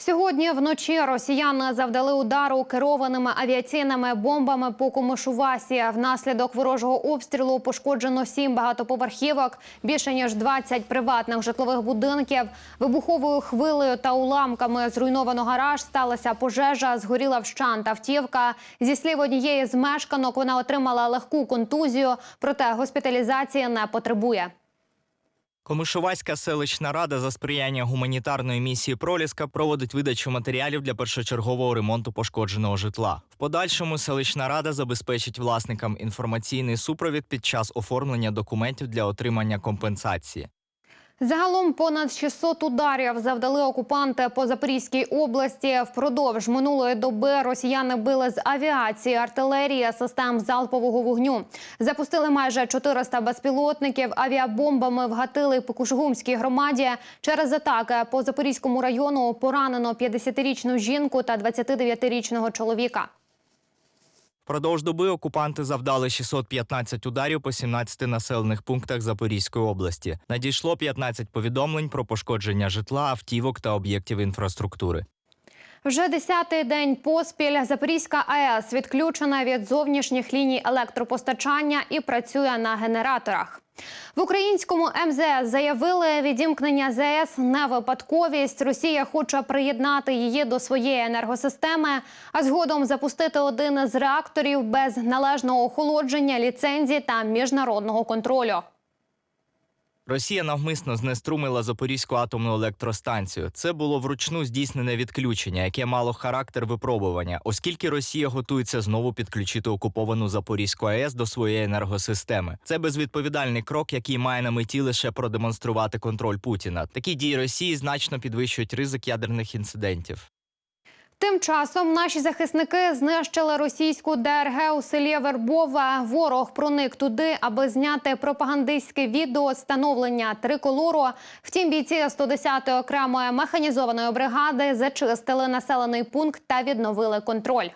Сьогодні вночі росіяни завдали удару керованими авіаційними бомбами по Комишувасі. Внаслідок ворожого обстрілу пошкоджено сім багатоповерхівок, більше ніж 20 приватних житлових будинків. Вибуховою хвилею та уламками зруйновано гараж. Сталася пожежа, згоріла вщант автівка. Зі слів однієї з мешканок, вона отримала легку контузію, проте госпіталізації не потребує. Комишувацька селищна рада за сприяння гуманітарної місії Проліска проводить видачу матеріалів для першочергового ремонту пошкодженого житла. В подальшому селищна рада забезпечить власникам інформаційний супровід під час оформлення документів для отримання компенсації. Загалом понад 600 ударів завдали окупанти по Запорізькій області. Впродовж минулої доби росіяни били з авіації, артилерії, систем залпового вогню. Запустили майже 400 безпілотників. Авіабомбами вгатили по Кушугумській громаді. Через атаки по Запорізькому району поранено 50-річну жінку та 29-річного чоловіка. Впродовж доби окупанти завдали 615 ударів по 17 населених пунктах Запорізької області. Надійшло 15 повідомлень про пошкодження житла, автівок та об'єктів інфраструктури. Вже десятий день поспіль Запорізька АЕС відключена від зовнішніх ліній електропостачання і працює на генераторах. В українському МЗС заявили, відімкнення ЗС не випадковість. Росія хоче приєднати її до своєї енергосистеми, а згодом запустити один із реакторів без належного охолодження, ліцензії та міжнародного контролю. Росія навмисно знеструмила Запорізьку атомну електростанцію. Це було вручну здійснене відключення, яке мало характер випробування, оскільки Росія готується знову підключити окуповану Запорізьку АЕС до своєї енергосистеми. Це безвідповідальний крок, який має на меті лише продемонструвати контроль Путіна. Такі дії Росії значно підвищують ризик ядерних інцидентів. Тим часом наші захисники знищили російську ДРГ у селі Вербове. Ворог проник туди, аби зняти пропагандистське відео становлення триколору. Втім, бійці 110-ї окремої механізованої бригади зачистили населений пункт та відновили контроль.